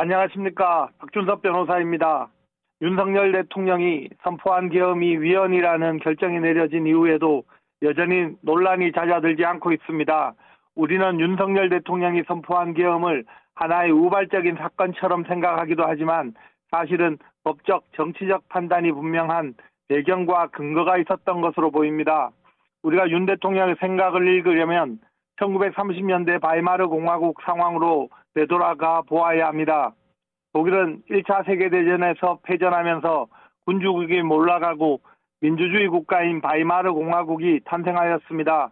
안녕하십니까. 박준섭 변호사입니다. 윤석열 대통령이 선포한 계엄이 위헌이라는 결정이 내려진 이후에도 여전히 논란이 잦아들지 않고 있습니다. 우리는 윤석열 대통령이 선포한 계엄을 하나의 우발적인 사건처럼 생각하기도 하지만 사실은 법적, 정치적 판단이 분명한 배경과 근거가 있었던 것으로 보입니다. 우리가 윤 대통령의 생각을 읽으려면 1930년대 바이마르 공화국 상황으로 되돌아가 보아야 합니다. 독일은 1차 세계대전에서 패전하면서 군주국이 몰락하고 민주주의 국가인 바이마르 공화국이 탄생하였습니다.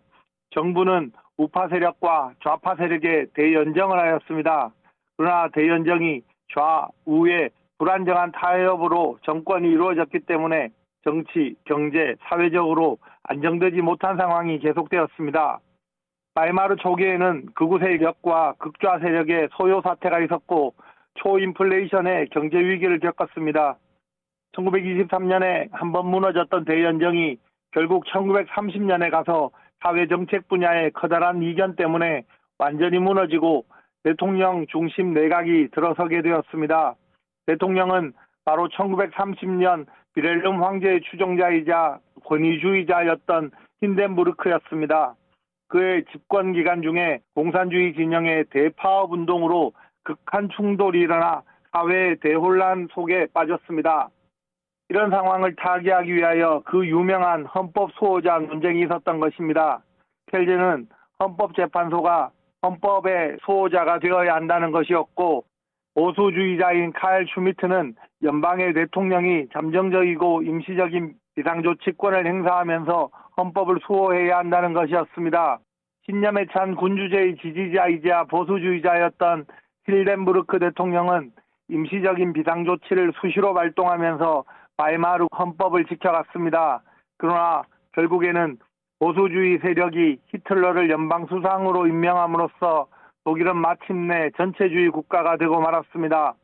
정부는 우파 세력과 좌파 세력의 대연정을 하였습니다. 그러나 대연정이 좌우의 불안정한 타협으로 정권이 이루어졌기 때문에 정치, 경제, 사회적으로 안정되지 못한 상황이 계속되었습니다. 바이마르 초기에는 극우 세력과 극좌 세력의 소요 사태가 있었고 초인플레이션의 경제 위기를 겪었습니다. 1923년에 한 번 무너졌던 대연정이 결국 1930년에 가서 사회 정책 분야의 커다란 이견 때문에 완전히 무너지고 대통령 중심 내각이 들어서게 되었습니다. 대통령은 바로 1930년 비렐름 황제의 추종자이자 권위주의자였던 힌덴부르크였습니다. 그의 집권 기간 중에 공산주의 진영의 대파업 운동으로 극한 충돌이 일어나 사회의 대혼란 속에 빠졌습니다. 이런 상황을 타개하기 위하여 그 유명한 헌법 수호자 논쟁이 있었던 것입니다. 켈제는 헌법재판소가 헌법의 수호자가 되어야 한다는 것이었고 보수주의자인 칼 슈미트는 연방의 대통령이 잠정적이고 임시적인 비상조치권을 행사하면서 헌법을 수호해야 한다는 것이었습니다. 신념에 찬 군주제의 지지자이자 보수주의자였던 힐덴부르크 대통령은 임시적인 비상조치를 수시로 발동하면서 바이마르 헌법을 지켜갔습니다. 그러나 결국에는 보수주의 세력이 히틀러를 연방수상으로 임명함으로써 독일은 마침내 전체주의 국가가 되고 말았습니다.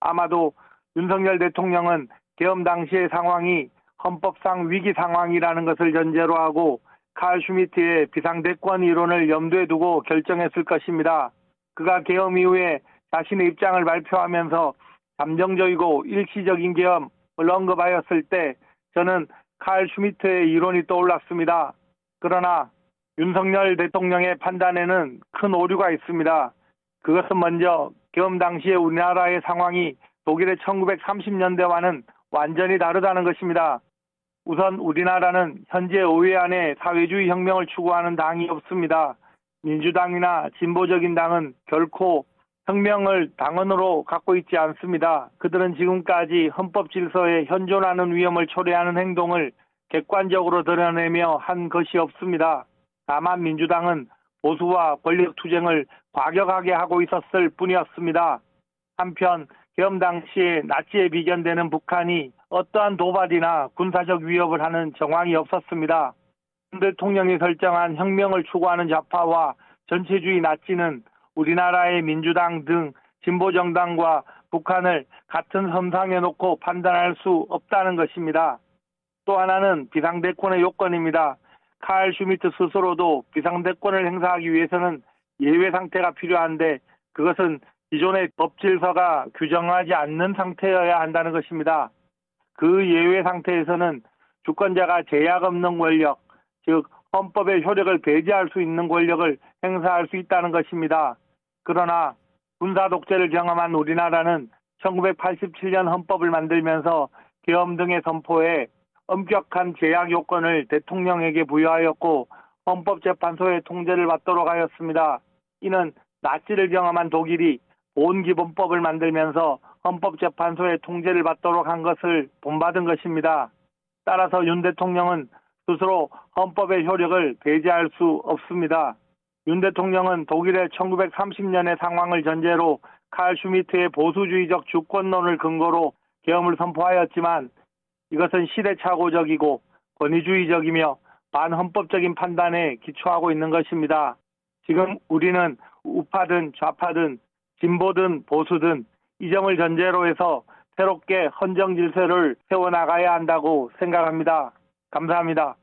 아마도 윤석열 대통령은 계엄 당시의 상황이 헌법상 위기 상황이라는 것을 전제로 하고 칼 슈미트의 비상대권 이론을 염두에 두고 결정했을 것입니다. 그가 계엄 이후에 자신의 입장을 발표하면서 감정적이고 일시적인 계엄을 언급하였을 때 저는 칼 슈미트의 이론이 떠올랐습니다. 그러나 윤석열 대통령의 판단에는 큰 오류가 있습니다. 그것은 먼저 계엄 당시의 우리나라의 상황이 독일의 1930년대와는 완전히 다르다는 것입니다. 우선 우리나라는 현재 의회 안에 사회주의 혁명을 추구하는 당이 없습니다. 민주당이나 진보적인 당은 결코 혁명을 당원으로 갖고 있지 않습니다. 그들은 지금까지 헌법 질서에 현존하는 위험을 초래하는 행동을 객관적으로 드러내며 한 것이 없습니다. 다만 민주당은 보수와 권력 투쟁을 과격하게 하고 있었을 뿐이었습니다. 한편 계엄 당시에 나치에 비견되는 북한이 어떠한 도발이나 군사적 위협을 하는 정황이 없었습니다. 윤 대통령이 설정한 혁명을 추구하는 좌파와 전체주의 나치는 우리나라의 민주당 등 진보 정당과 북한을 같은 선상에 놓고 판단할 수 없다는 것입니다. 또 하나는 비상대권의 요건입니다. 칼 슈미트 스스로도 비상대권을 행사하기 위해서는 예외 상태가 필요한데 그것은 기존의 법 질서가 규정하지 않는 상태여야 한다는 것입니다. 그 예외 상태에서는 주권자가 제약 없는 권력, 즉 헌법의 효력을 배제할 수 있는 권력을 행사할 수 있다는 것입니다. 그러나 군사 독재를 경험한 우리나라는 1987년 헌법을 만들면서 계엄 등의 선포에 엄격한 제약 요건을 대통령에게 부여하였고 헌법재판소의 통제를 받도록 하였습니다. 이는 나치를 경험한 독일이 본기본법을 만들면서 헌법재판소의 통제를 받도록 한 것을 본받은 것입니다. 따라서 윤 대통령은 스스로 헌법의 효력을 배제할 수 없습니다. 윤 대통령은 독일의 1930년의 상황을 전제로 칼 슈미트의 보수주의적 주권론을 근거로 계엄을 선포하였지만 이것은 시대착오적이고 권위주의적이며 반헌법적인 판단에 기초하고 있는 것입니다. 지금 우리는 우파든 좌파든 진보든 보수든 이 점을 전제로 해서 새롭게 헌정 질서를 세워나가야 한다고 생각합니다. 감사합니다.